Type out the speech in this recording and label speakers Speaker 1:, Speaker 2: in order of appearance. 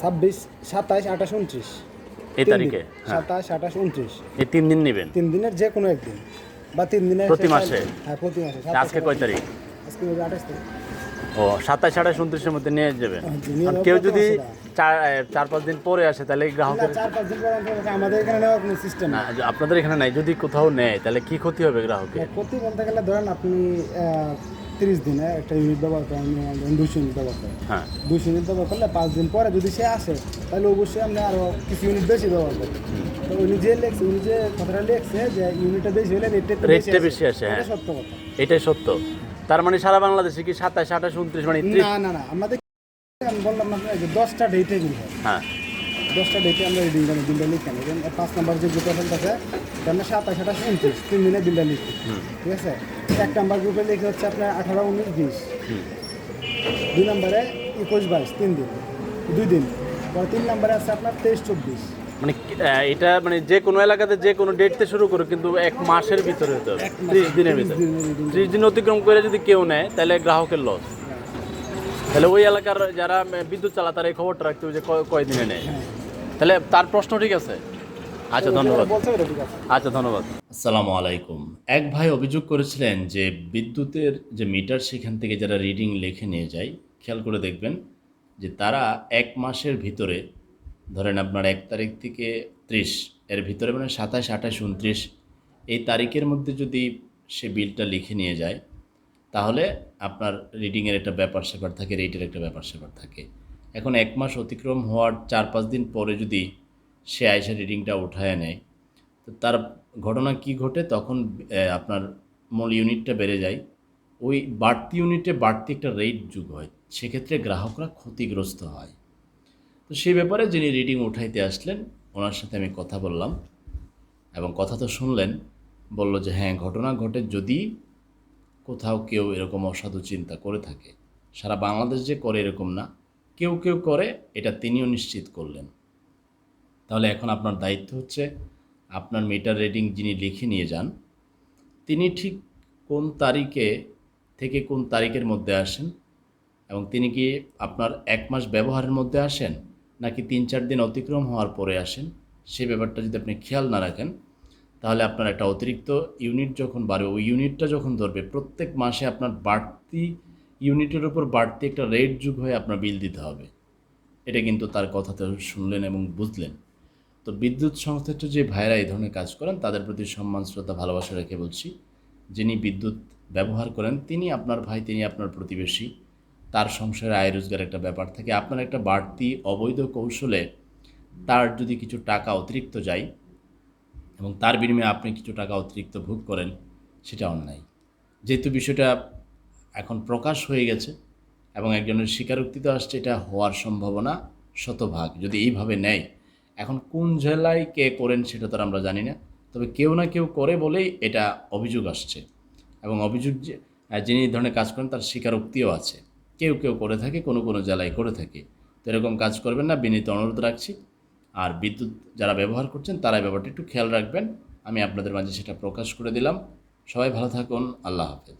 Speaker 1: ছাব্বিশ সাতাশ আঠাশ উনত্রিশ।
Speaker 2: এই তারিখে? হ্যাঁ।
Speaker 1: সাতাশ আঠাশ উনত্রিশ।
Speaker 2: এই তিন দিন নেবেন?
Speaker 1: তিন দিনের যে কোনো একদিন। বা তিন দিনের
Speaker 2: প্রতি মাসে?
Speaker 1: হ্যাঁ প্রতি মাসে।
Speaker 2: আজকে কয় তারিখ?
Speaker 1: আজকে আঠাশ তারিখ।
Speaker 2: ও সাতাশ আঠাশ উনত্রিশের মধ্যে নিয়ে যাবেন?
Speaker 1: হ্যাঁ, যাব
Speaker 2: কেউ যদি চার চার পাঁচ দিন পরে আসে তাহলে গ্রাহকের
Speaker 1: আমাদের এখানে নেওয়ার কোনো সিস্টেম
Speaker 2: না আপনাদের এখানে নাই যদি কোথাও নেয় তাহলে কি ক্ষতি হবে গ্রাহকের?
Speaker 1: প্রতি বলতে গেলে ধরেন আপনি তিরিশ দিনে একটা ইউনিট ব্যবহার করেন ধরেন দুশো ইউনিট ব্যবহার করেন
Speaker 2: হ্যাঁ।
Speaker 1: দুশো ইউনিট ব্যবহার করলে পাঁচ দিন পরে যদি সে আসে তাহলে অবশ্যই আপনি আরও কিছু ইউনিট বেশি ব্যবহার করবেন তো উনি যে লেখছে উনি যে কথাটা লেখছে যে ইউনিটটা বেশি হলে রেটটা
Speaker 2: রেটটা বেশি আসে, হ্যাঁ।
Speaker 1: সত্য কথা।
Speaker 2: এটাই সত্য। তার মানে সারা বাংলাদেশে কি সাতাশ আঠাশ উনত্রিশ মানে
Speaker 1: না না না আমাদের আমি বললাম না যে দশটা ডেটে বিল হয়। দশটা ডেটে আমরা রিডিং করি বিলটা লিখে নেবেন পাঁচ নম্বর যে গ্রুপে ফেলতেছে আমরা সাতাশ আঠাশ উনত্রিশ তিন দিনে বিলটা লিখি। ঠিক আছে? এক নাম্বার গ্রুপে লিখে হচ্ছে আপনার আঠারো উনিশ বিশ। দুই নম্বরে একুশ বাইশ তিন দিন। দুই দিন। পরে তিন নম্বরে আছে আপনার তেইশ চব্বিশ।
Speaker 2: মানে এটা মানে যে কোনো এলাকাতে যে কোনো ডেটতে শুরু করে কিন্তু এক মাসের ভিতরে হতে হবে। ত্রিশ দিনের ভিতরে। ত্রিশ দিন অতিক্রম করে যদি কেউ নেয় তাহলে গ্রাহকের লস তাহলে ওই এলাকার যারা বিদ্যুৎ চালা তারা এই খবরটা রাখতে হবে যে কয়- কয় দিনে নেয়।
Speaker 1: হ্যাঁ।
Speaker 2: তাহলে তার প্রশ্ন ঠিক আছে? আচ্ছা ধন্যবাদ। আচ্ছা ধন্যবাদ। আসসালামু আলাইকুম। এক ভাই অভিযোগ করেছিলেন যে বিদ্যুতের যে মিটার সেখান থেকে যারা রিডিং লিখে নিয়ে যায় খেয়াল করে দেখবেন যে তারা এক মাসের ভিতরে ধরেন আপনার এক তারিখ থেকে ত্রিশ এর ভিতরে মানে সাতাশ আঠাশ উনত্রিশ এই তারিখের মধ্যে যদি সে বিলটা লিখে নিয়ে যায় তাহলে আপনার রিডিংয়ের একটা ব্যাপার স্যাপার থাকে রেটের একটা ব্যাপার স্যাপার থাকে। এখন এক মাস অতিক্রম হওয়ার চার পাঁচ দিন পরে যদি সে আইসা রিডিংটা উঠায় নেয়। তো তার ঘটনা কি ঘটে? তখন আপনার মূল ইউনিটটা বেড়ে যায়। ওই বাড়তি ইউনিটে বাড়তি একটা রেট যুগ হয়। সেক্ষেত্রে গ্রাহকরা ক্ষতিগ্রস্ত হয়। তো সেই ব্যাপারে যিনি রিডিং উঠাইতে আসলেন, ওনার সাথে আমি কথা বললাম এবং কথা তো শুনলেন। বলল যে হ্যাঁ ঘটনা ঘটে যদি কোথাও কেউ এরকম অসাধু চিন্তা করে থাকে। সারা বাংলাদেশ যে করে এরকম না। কেউ কেউ করে, এটা তিনিও নিশ্চিত করলেন। তাহলে এখন আপনার দায়িত্ব হচ্ছে আপনার মিটার রিডিং যিনি লিখে নিয়ে যান, তিনি ঠিক কোন তারিখে থেকে কোন তারিখের মধ্যে আসেন এবং তিনি কি আপনার এক মাস ব্যবহারের মধ্যে আসেন নাকি তিন চার দিন অতিক্রম হওয়ার পরে আসেন? সেই ব্যাপারটা যদি আপনি খেয়াল না রাখেন, তাহলে আপনার একটা অতিরিক্ত ইউনিট যখন বাড়বে, ওই ইউনিটটা যখন ধরবে, প্রত্যেক মাসে আপনার বাড়তি ইউনিটের উপর বাড়তি একটা রেট যুগ হয়ে আপনার বিল দিতে হবে। এটা কিন্তু তার কথাতে শুনলেন এবং বুঝলেন। তো বিদ্যুৎ সংশ্লিষ্ট যে ভাইরা এই ধরনের কাজ করেন, তাদের প্রতি সম্মান, শ্রদ্ধা, ভালোবাসা রেখে বলছি, যিনি বিদ্যুৎ ব্যবহার করেন, তিনি আপনার ভাই, তিনি আপনার প্রতিবেশী, তার সংসারে আয় রোজগার একটা ব্যাপার থাকে। আপনার একটা বাড়তি অবৈধ কৌশলে তার যদি কিছু টাকা অতিরিক্ত যায় এবং তার বিনিময়ে আপনি কিছু টাকা অতিরিক্ত ভোগ করেন, সেটা অন্যায়। যেহেতু বিষয়টা এখন প্রকাশ হয়ে গেছে এবং একজনের স্বীকারোক্তি তো আসছে, এটা হওয়ার সম্ভাবনা শতভাগ। যদি এইভাবে নেয় এখন কোন জেলায় কে করেন সেটা তো আমরা জানি না। তবে কেউ না কেউ করে বলেই এটা অভিযোগ আসছে। এবং অভিযোগ যে যিনি ধরনের কাজ করেন তার স্বীকারোক্তিও আছে। কেউ কেউ করে থাকে, কোনো কোনো জেলায় করে থাকে। তো এরকম কাজ করবেন না, বিনীত অনুরোধ রাখছি। আর বিদ্যুৎ যারা ব্যবহার করছেন তারা ব্যাপারটা একটু খেয়াল রাখবেন। আমি আপনাদের মাঝে সেটা প্রকাশ করে দিলাম। সবাই ভালো থাকুন, আল্লাহ হাফেজ।